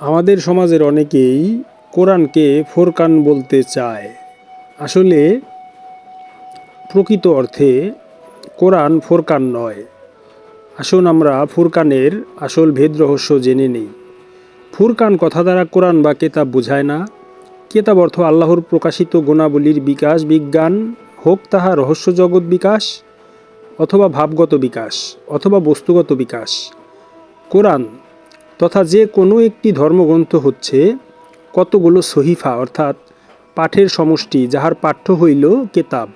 আমাদের সমাজের অনেকেই কোরআনকে ফোরকান বলতে চায়। আসলে প্রকৃত অর্থে কোরআন ফোরকান নয়। আসুন আমরা ফুরকানের আসল ভেদ রহস্য জেনে নেই। ফুরকান কথা দ্বারা কোরআন বা কেতাব বোঝায় না। কেতাব অর্থ আল্লাহর প্রকাশিত গুণাবলীর বিকাশ, বিজ্ঞান, হোক তাহা রহস্য জগৎ বিকাশ অথবা ভাবগত বিকাশ অথবা বস্তুগত বিকাশ। কোরআন তথা যে কোনো একটি ধর্মগ্রন্থ হচ্ছে কতগুলো সহিফা, অর্থাৎ পাঠের সমষ্টি, যাহার পাঠ্য হইল কেতাব।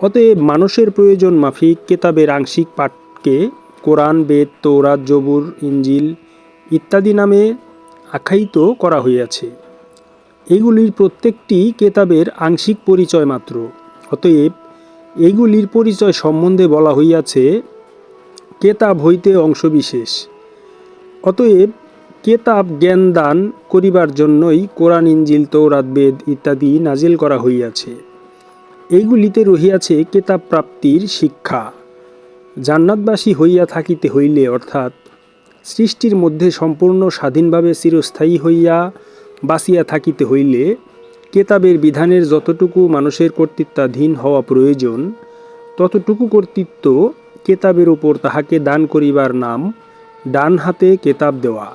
অতএব মানুষের প্রয়োজন মাফিক কেতাবের আংশিক পাঠকে কোরআন, বেদ তৌরাত জবুর ইঞ্জিল ইত্যাদি নামে আখ্যায়িত করা হইয়াছে। এগুলির প্রত্যেকটি কেতাবের আংশিক পরিচয় মাত্র। অতএব এইগুলির পরিচয় সম্বন্ধে বলা হইয়াছে, কেতাব হইতে অংশবিশেষ। অতএব কেতাব জ্ঞান দান করিবার জন্যই কোরআন, ইঞ্জিল তৌরাত বেদ ইত্যাদি নাজিল করা হইয়াছে। এইগুলিতে রহিয়াছে কেতাব প্রাপ্তির শিক্ষা। জান্নাতবাসী হইয়া থাকিতে হইলে অর্থাৎ সৃষ্টির মধ্যে সম্পূর্ণ স্বাধীনভাবে চিরস্থায়ী হইয়া বাঁচিয়া থাকিতে হইলে কেতাবের বিধানের যতটুকু মানুষের কর্তৃত্বাধীন হওয়া প্রয়োজন, ততটুকু কর্তৃত্ব কেতাবের উপর তাহাকে দান করিবার নাম ডান হাতে কেতাব দেওয়া।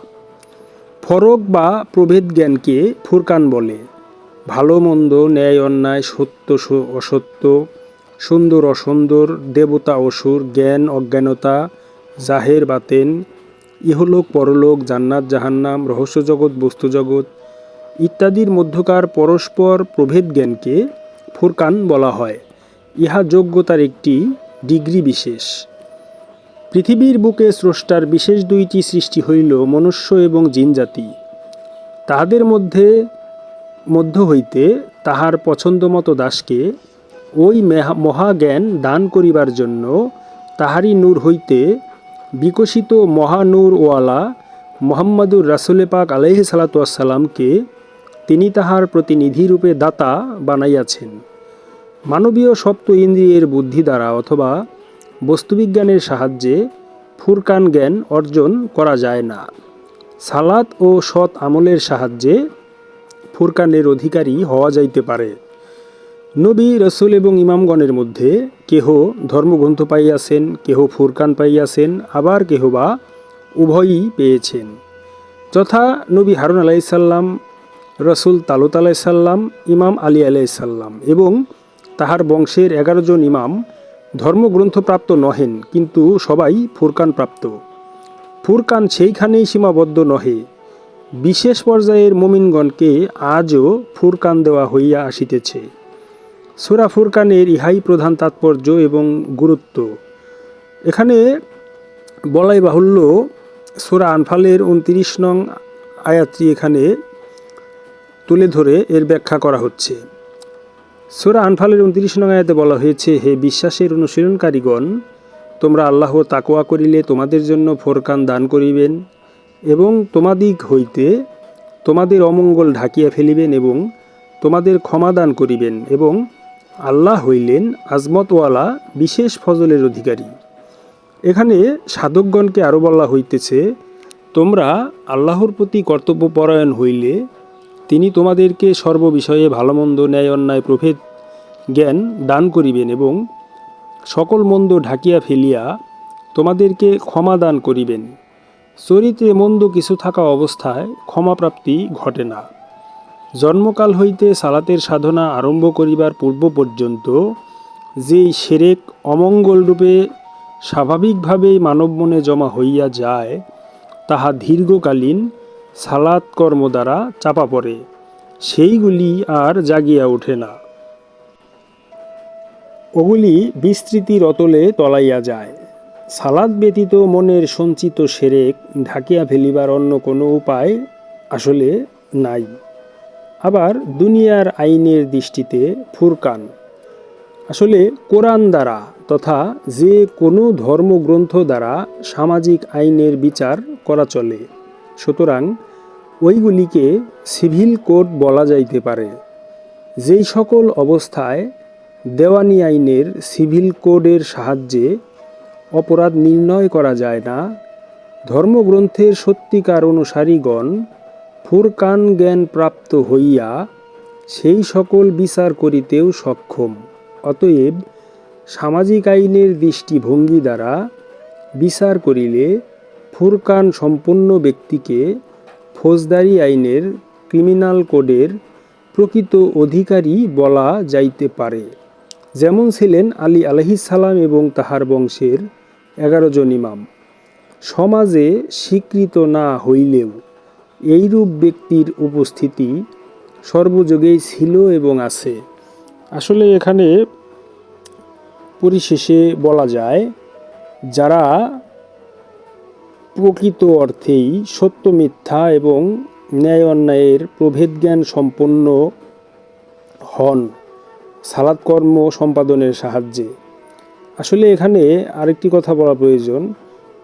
ফরক বা প্রভেদ জ্ঞানকে ফুরকান বলে। ভালো মন্দ, ন্যায় অন্যায়, সত্য অসত্য, সুন্দর অসুন্দর, দেবতা অসুর, জ্ঞান অজ্ঞানতা, জাহের বাতেন, ইহলোক পরলোক, জান্নাত জাহান্নাম রহস্যজগৎ বস্তুজগৎ ইত্যাদির মধ্যকার পরস্পর প্রভেদ জ্ঞানকে ফুরকান বলা হয়। ইহা যোগ্যতার একটি ডিগ্রি বিশেষ। পৃথিবীর বুকে স্রষ্টার বিশেষ দুইটি সৃষ্টি হইল মনুষ্য এবং জিনজাতি। তাহাদের মধ্যে, মধ্য হইতে তাহার পছন্দমতো দাসকে ওই মেহা- মহাজ্ঞান দান করিবার জন্য তাহারি নূর হইতে বিকশিত মহানূর ওয়ালা মোহাম্মদুর রাসুলে পাক আলহ সালাতামকে তিনি তাহার প্রতিনিধিরূপে দাতা বানাইয়াছেন। মানবীয় সপ্ত ইন্দ্রিয়ের বুদ্ধি দ্বারা অথবা বস্তুবিজ্ঞানের সাহায্যে ফুরকান জ্ঞান অর্জন করা যায় না। সালাত ও সৎ আমলের সাহায্যে ফুরকানের অধিকারী হওয়া যাইতে পারে। নবী, রসুল এবং ইমামগণের মধ্যে কেহ ধর্মগ্রন্থ পাইয়াছেন, কেহ ফুরকান পাইয়াছেন, আবার কেহ বা উভয়ই পেয়েছেন। যথা নবী হারুন আলাইসাল্লাম রসুল তালুত আলাইসাল্লাম ইমাম আলী আলাইসাল্লাম এবং তাহার বংশের এগারো জন ইমাম ধর্মগ্রন্থপ্রাপ্ত নহেন, কিন্তু সবাই ফুরকান প্রাপ্ত ফুরকান সেইখানেই সীমাবদ্ধ নহে। বিশেষ পর্যায়ের মোমিনগণকে আজও ফুরকান দেওয়া হইয়া আসিতেছে। সুরা ফুরকানের ইহাই প্রধান তাৎপর্য এবং গুরুত্ব। এখানে বলাই বাহুল্য সুরা আনফালের উনত্রিশ নং আয়াতটি এখানে তুলে ধরে এর ব্যাখ্যা করা হচ্ছে। সুরা আনফালের উনত্রিশ নং আয়াতে বলা হয়েছে, হে বিশ্বাসের অনুশীলনকারীগণ, তোমরা আল্লাহ তাকোয়া করিলে তোমাদের জন্য ফোরকান দান করিবেন এবং তোমাদিক হইতে তোমাদের অমঙ্গল ঢাকিয়া ফেলিবেন এবং তোমাদের ক্ষমা দান করিবেন এবং আল্লাহ হইলেন আজমতওয়ালা, বিশেষ ফজলের অধিকারী। এখানে সাধকগণকে আরও বলা হইতেছে, তোমরা আল্লাহর প্রতি কর্তব্যপরায়ণ হইলে তিনি তোমাদেরকে সর্ববিষয়ে ভালোমন্দ ন্যায় অন্যায় প্রভেদ জ্ঞান দান করিবেন এবং সকল মন্দ ঢাকিয়া ফেলিয়া তোমাদেরকে ক্ষমা দান করিবেন। চরিত্রে মন্দ কিছু থাকা অবস্থায় ক্ষমাপ্রাপ্তি ঘটে না। জন্মকাল হইতে সালাতের সাধনা আরম্ভ করিবার পূর্ব পর্যন্ত যেই সেরেক অমঙ্গলরূপে স্বাভাবিকভাবেই মানব মনে জমা হইয়া যায়, তাহা দীর্ঘকালীন সালাত কর্ম দ্বারা চাপা পড়ে, সেইগুলি আর জাগিয়া ওঠে না। ওগুলি বিস্তৃতির অতলে তলাইয়া যায়। সালাদ ব্যতীত মনের সঞ্চিত সেরেক ঢাকিয়া ফেলিবার অন্য কোনো উপায় আসলে নাই। আবার দুনিয়ার আইনের দৃষ্টিতে ফুরকান। আসলে কোরআন দ্বারা তথা যে কোনো ধর্মগ্রন্থ দ্বারা সামাজিক আইনের বিচার করা চলে। সুতরাং ওইগুলিকে সিভিল কোড বলা যাইতে পারে। যেই সকল অবস্থায় দেওয়ানি আইনের সিভিল কোডের সাহায্যে অপরাধ নির্ণয় করা যায় না, ধর্মগ্রন্থের সত্যিকার অনুসারীগণ ফুরকান জ্ঞান প্রাপ্ত হইয়া সেই সকল বিচার করিতেও সক্ষম। অতএব সামাজিক আইনের দৃষ্টিভঙ্গি দ্বারা বিচার করিলে ফুরকান সম্পন্ন ব্যক্তিকে ফৌজদারি আইনের ক্রিমিনাল কোডের প্রকৃত অধিকারী বলা যাইতে পারে। যেমন ছিলেন আলী আলহিসাল্লাম এবং তাহার বংশের এগারো জন ইমাম। সমাজে স্বীকৃত না হইলেও এইরূপ ব্যক্তির উপস্থিতি সর্বযোগেই ছিল এবং আছে। আসলে এখানে পরিশেষে বলা যায়, যারা প্রকৃত অর্থেই সত্য মিথ্যা এবং ন্যায় অন্যায়ের প্রভেদ জ্ঞান সম্পন্ন হন সালাদ কর্ম সম্পাদনের সাহায্যে। আসলে এখানে আরেকটি কথা বলা প্রয়োজন।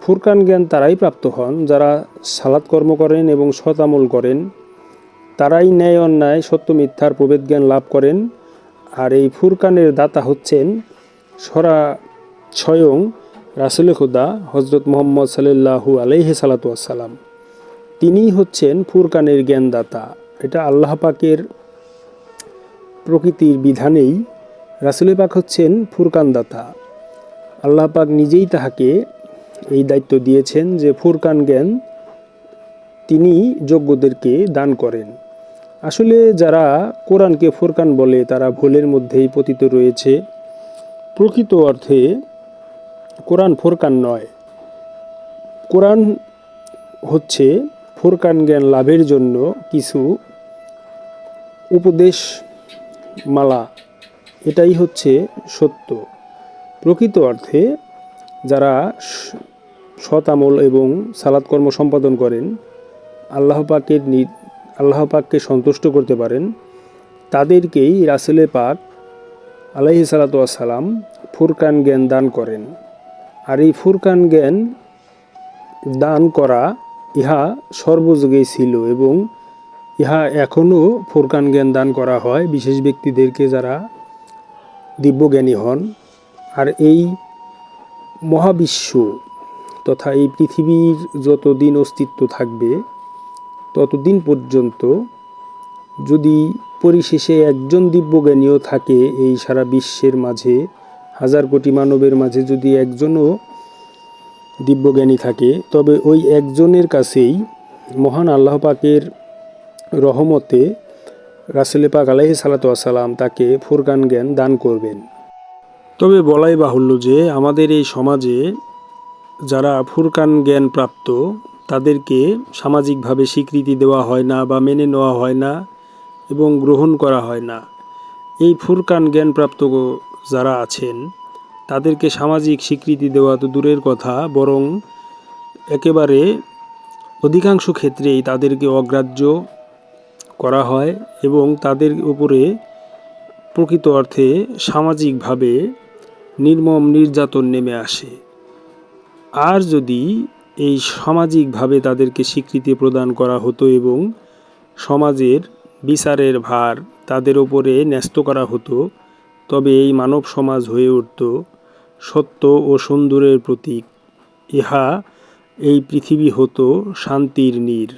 ফুরকান জ্ঞান তারাই প্রাপ্ত হন, যারা সালাদ কর্ম করেন এবং সতামল করেন। তারাই ন্যায় অন্যায়, সত্য মিথ্যার প্রভেদ জ্ঞান লাভ করেন। আর এই ফুরকানের দাতা হচ্ছেন সরা, স্বয়ং রাসুল খুদা হজরত মোহাম্মদ সাল্লাহু আলহি আসসালাম তিনিই হচ্ছেন ফুরকানের জ্ঞানদাতা। এটা আল্লাহ পাকের প্রকৃতির বিধানেই রাসুল পাক হচ্ছেন ফুরকানদাতা। আল্লাহ পাক নিজেই তাহাকে এই দায়িত্ব দিয়েছেন যে ফুরকান জ্ঞান তিনি যোগ্যদেরকে দান করেন। আসলে যারা কোরআনকে ফুরকান বলে তারা ভুলের মধ্যেই পতিত রয়েছে। প্রকৃত অর্থে কোরআন ফোরকান নয়। কোরআন হচ্ছে ফুরকান জ্ঞান লাভের জন্য কিছু উপদেশ মালা এটাই হচ্ছে সত্য। প্রকৃত অর্থে যারা সৎ আমল এবং সালাদ কর্ম সম্পাদন করেন, আল্লাহ পাকের আল্লাহ পাককে সন্তুষ্ট করতে পারেন, তাদেরকেই রাসেলে পাক আলাইহি সালাতাম ফুরকান জ্ঞান দান করেন। আর এই ফুরকান জ্ঞান দান করা ইহা সর্বযুগেই ছিল এবং ইহা এখনও ফুরকান জ্ঞান দান করা হয় বিশেষ ব্যক্তিদেরকে যারা দিব্যজ্ঞানী হন। আর এই মহাবিশ্ব তথা এই পৃথিবীর যতদিন অস্তিত্ব থাকবে, ততদিন পর্যন্ত যদি পরিশেষে একজন দিব্যজ্ঞানীও থাকে এই সারা বিশ্বের মাঝে হাজার কোটি মানবের মাঝে যদি একজনও দিব্যজ্ঞানী থাকে, তবে ওই একজনের কাছেই মহান আল্লাহ পাকের রহমতে রাসেলে পাক আলাহি সালাতাম তাকে ফুরকান জ্ঞান দান করবেন। তবে বলাই বাহুল্য যে আমাদের এই সমাজে যারা ফুরকান জ্ঞান প্রাপ্ত, তাদেরকে সামাজিকভাবে স্বীকৃতি দেওয়া হয় না বা মেনে নেওয়া হয় না এবং গ্রহণ করা হয় না। এই ফুরকান জ্ঞানপ্রাপ্ত যারা আছেন, তাদেরকে সামাজিক স্বীকৃতি দেওয়া তো দূরের কথা, বরং একেবারে অধিকাংশ ক্ষেত্রেই তাদেরকে অগ্রাহ্য করা হয় এবং তাদের উপরে প্রকৃত অর্থে সামাজিকভাবে নির্মম নির্যাতন নেমে আসে। আর যদি এই সামাজিকভাবে তাদেরকে স্বীকৃতি প্রদান করা হতো এবং সমাজের বিচারের ভার তাদের ওপরে ন্যস্ত করা হতো তবে এই মানব সমাজ হয়ে উঠত সত্য ও সুন্দরের প্রতীক। ইহা এই পৃথিবী হতো শান্তির নীর।